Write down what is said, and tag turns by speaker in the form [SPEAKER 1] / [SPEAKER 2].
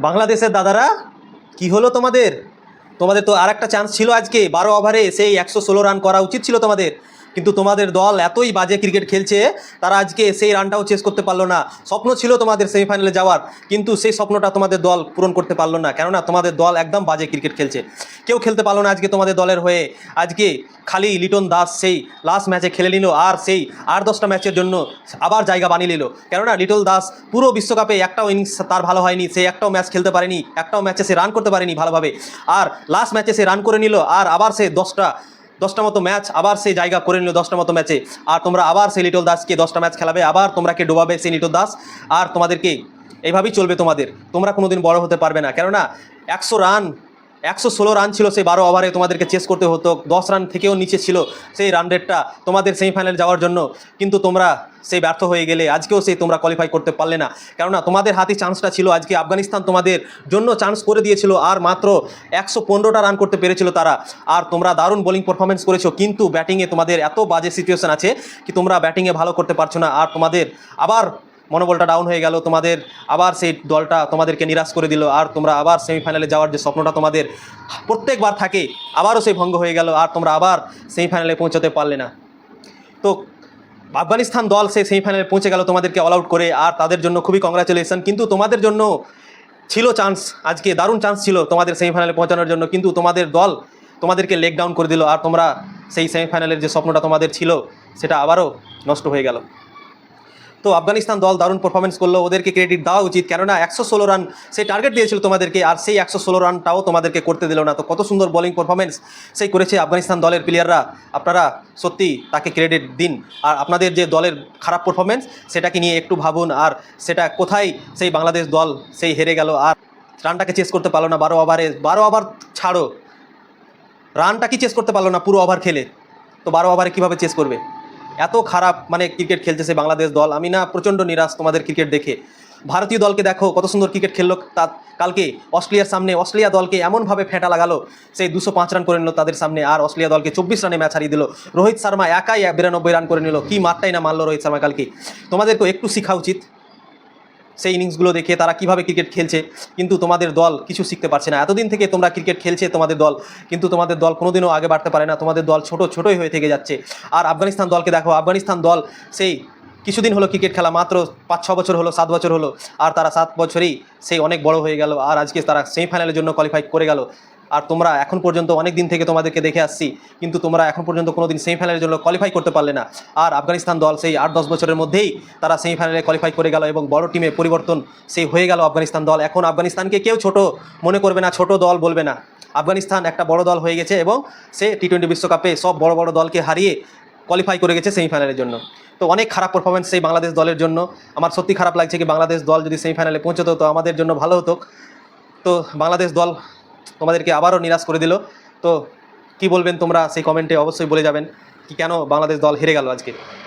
[SPEAKER 1] বাংলাদেশের দাদারা, কি হলো তোমাদের? তোমাদের তো আর একটা চান্স ছিল আজকে, বারো ওভারে সেই একশো ষোলো রান করা উচিত ছিল তোমাদের। কিন্তু তোমাদের দল এতই বাজে ক্রিকেট খেলছে, তারা আজকে সেই রানটাও চেস করতে পারল না। স্বপ্ন ছিল তোমাদের সেমিফাইনালে যাওয়ার, কিন্তু সেই স্বপ্নটা তোমাদের দল পূরণ করতে পারল না। কেননা তোমাদের দল একদম বাজে ক্রিকেট খেলছে। কেউ খেলতে পারল না আজকে তোমাদের দলের হয়ে। আজকে খালি লিটন দাস সেই লাস্ট ম্যাচে খেলে নিল, আর সেই আট দশটা ম্যাচের জন্য আবার জায়গা বানিয়ে নিল। কেননা লিটল দাস পুরো বিশ্বকাপে একটাও ইনিংস তার ভালো হয়নি, সে একটাও ম্যাচ খেলতে পারেনি, একটাও ম্যাচে সে রান করতে পারেনি ভালোভাবে। আর লাস্ট ম্যাচে সে রান করে নিল, আর আবার সে দশটা দশটা মতো ম্যাচ আবার সেই জায়গা করে নিল দশটা মতো ম্যাচে আর তোমরা আবার সেই লিটল দাসকে দশটা ম্যাচ খেলাবে, আবার তোমরাকে ডোবাবে সেই লিটল দাস। আর তোমাদেরকে এইভাবেই চলবে তোমাদের। তোমরা কোনোদিন বড় হতে পারবে না। কেননা, একশো রান একশো ষোলো রান ছিল, সেই বারো ওভারে তোমাদেরকে চেস করতে হতো। দশ রান থেকেও নিচে ছিল সেই রান রেটটা তোমাদের সেমিফাইনালে যাওয়ার জন্য। কিন্তু তোমরা সেই ব্যর্থ হয়ে গেলে, আজকেও সেই তোমরা কোয়ালিফাই করতে পারলে না। কেননা তোমাদের হাতে চান্সটা ছিল, আজকে আফগানিস্তান তোমাদের জন্য চান্স করে দিয়েছিল, আর মাত্র একশো পনেরোটা রান করতে পেরেছিল তারা। আর তোমরা দারুণ বোলিং পারফরমেন্স করেছ, কিন্তু ব্যাটিংয়ে তোমাদের এত বাজে সিচুয়েশন আছে, কি তোমরা ব্যাটিংয়ে ভালো করতে পারছ না। আর তোমাদের আবার মনোবলটা ডাউন হয়ে গেল, তোমাদের আবার সেই দলটা তোমাদেরকে নিরাশ করে দিল, আর তোমরা আবার সেমিফাইনালে যাওয়ার যে স্বপ্নটা তোমাদের প্রত্যেকবার থাকে, আবারও সেই ভঙ্গ হয়ে গেল, আর তোমরা আবার সেমিফাইনালে পৌঁছাতে পারলে না। তো, আফগানিস্তান দল সেই সেমিফাইনালে পৌঁছে গেল তোমাদেরকে অল আউট করে, আর তাদের জন্য খুবই কংগ্রাচুলেশন কিন্তু তোমাদের জন্য ছিল চান্স আজকে দারুণ চান্স ছিল তোমাদের সেমিফাইনালে পৌঁছানোর জন্য, কিন্তু তোমাদের দল তোমাদেরকে লেগ ডাউন করে দিল, আর তোমরা সেই সেমিফাইনালের যে স্বপ্নটা তোমাদের ছিল, সেটা আবারও নষ্ট হয়ে গেল। তো আফগানিস্তান দল দারুণ পারফরমেন্স করল, ওদেরকে ক্রেডিট দেওয়া উচিত। কেননা একশো ষোলো রান সেই টার্গেট দিয়েছিল তোমাদেরকে, আর সেই একশো ষোলো রানটাও তোমাদেরকে করতে দিল না। তো কত সুন্দর বোলিং পারফরমেন্স সেই করেছে আফগানিস্তান দলের প্লেয়াররা আপনারা সত্যি তাকে ক্রেডিট দিন। আর আপনাদের যে দলের খারাপ পারফরমেন্স সেটাকে নিয়ে একটু ভাবুন। আর সেটা কোথায় সেই বাংলাদেশ দল সেই হেরে গেল। আর রানটাকে চেস করতে পারল না বারো ওভারে বারো ওভার ছাড়ো। রানটা কি চেস করতে পারল না পুরো ওভার খেলে। তো বারো ওভারে কীভাবে চেস করবে? এত খারাপ মানে ক্রিকেট খেলতেছে বাংলাদেশ দল। আমি না প্রচণ্ড নিরাশ তোমাদের ক্রিকেট দেখে। ভারতীয় দলকে দেখো, কত সুন্দর ক্রিকেট খেললো তা কালকে অস্ট্রেলিয়ার সামনে, অস্ট্রেলিয়া দলকে এমনভাবে ফেঁটা লাগালো, সেই দুশো পাঁচ রান করে নিল তাদের সামনে, আর অস্ট্রেলিয়া দলকে চব্বিশ রানে ম্যাচ হারিয়ে দিল। রোহিত শর্মা একাই বিরানব্বই রান করে নিল, কি মারটাই না মারলো রোহিত শর্মা কালকে। তোমাদেরকে একটু শেখা উচিত। সেই ইনিংসগুলো দেখে তারা কীভাবে ক্রিকেট খেলছে, কিন্তু তোমাদের দল কিছু শিখতে পারছে না। এতদিন থেকে তোমরা ক্রিকেট খেলছে তোমাদের দল, কিন্তু তোমাদের দল কোনোদিনও আগে বাড়তে পারে না। তোমাদের দল ছোট ছোটই হয়ে থেকে যাচ্ছে। আর আফগানিস্তান দলকে দেখো, আফগানিস্তান দল সেই কিছুদিন হলো ক্রিকেট খেলা, মাত্র পাঁচ ছ বছর হলো, সাত বছর হলো, আর তারা সাত বছরেই সেই অনেক বড় হয়ে গেল। আর আজকে তারা সেমিফাইনালের জন্য কোয়ালিফাই করে গেল। আর তোমরা এখন পর্যন্ত অনেক দিন থেকে তোমাদেরকে দেখে আসছি, কিন্তু তোমরা এখন পর্যন্ত কোনো দিন সেমিফাইনালের জন্য কোয়ালিফাই করতে পারলে না। আর আফগানিস্তান দল সেই আট দশ বছরের মধ্যেই তারা সেমিফাইনালে কোয়ালিফাই করে গেল এবং বড় টিমে পরিবর্তন সেই হয়ে গেল আফগানিস্তান দল। এখন আফগানিস্তানকে কেউ ছোট মনে করবে না, ছোট দল বলবে না। আফগানিস্তান একটা বড় দল হয়ে গেছে এবং সে টি টোয়েন্টি বিশ্বকাপে সব বড় বড় দলকে হারিয়ে কোয়ালিফাই করে গেছে সেমিফাইনালের জন্য। তো অনেক খারাপ পারফরমেন্স সেই বাংলাদেশ দলের জন্য। আমার সত্যি খারাপ লাগছে কি বাংলাদেশ দল যদি সেমিফাইনালে পৌঁছতো, তো আমাদের জন্য ভালো হতো। তো বাংলাদেশ দল তোমাদেরকে আবারও নিরাশ করে দিল। তো কি বলবেন তোমরা? সেই কমেন্টে অবশ্যই বলে যাবেন। কি কেন বাংলাদেশ দল হেরে গেল আজকে?